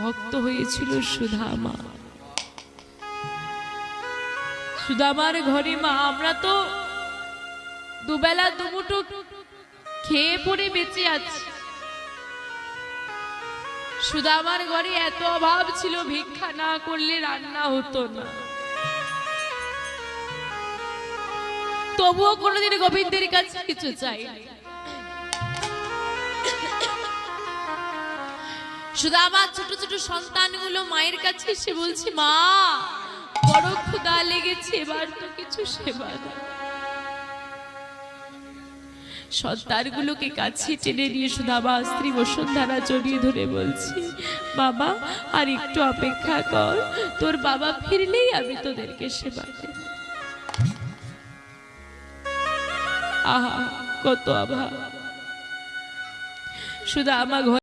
ভক্ত হয়েছিল সুধামা। সুদামার ঘরে মা, আমরা তো দুবেলা দুমুটো খেয়ে পড়ে বেঁচে আছি। সুদামার ঘরে এত অভাব ছিল, ভিক্ষা না করলে রান্না হতো না। তবুও কোনোদিন গোবিন্দের কাছে কিছু চাইনি। শুধু আমার ছোট ছোট সন্তানগুলো মায়ের কাছে এসে বলছে, মা, বড় ক্ষুদা লেগেছে, এবার তো কিছু সেবা সন্তানগুলোকে কাছে টেনে নিয়ে আমার স্ত্রী বসুন্ধরা জড়িয়ে ধরে বলছি, বাবা, আর একটু অপেক্ষা কর, তোর বাবা ফিরলেই আমি তোদেরকে সেবা আহা, কত অভাব। শুধু আমার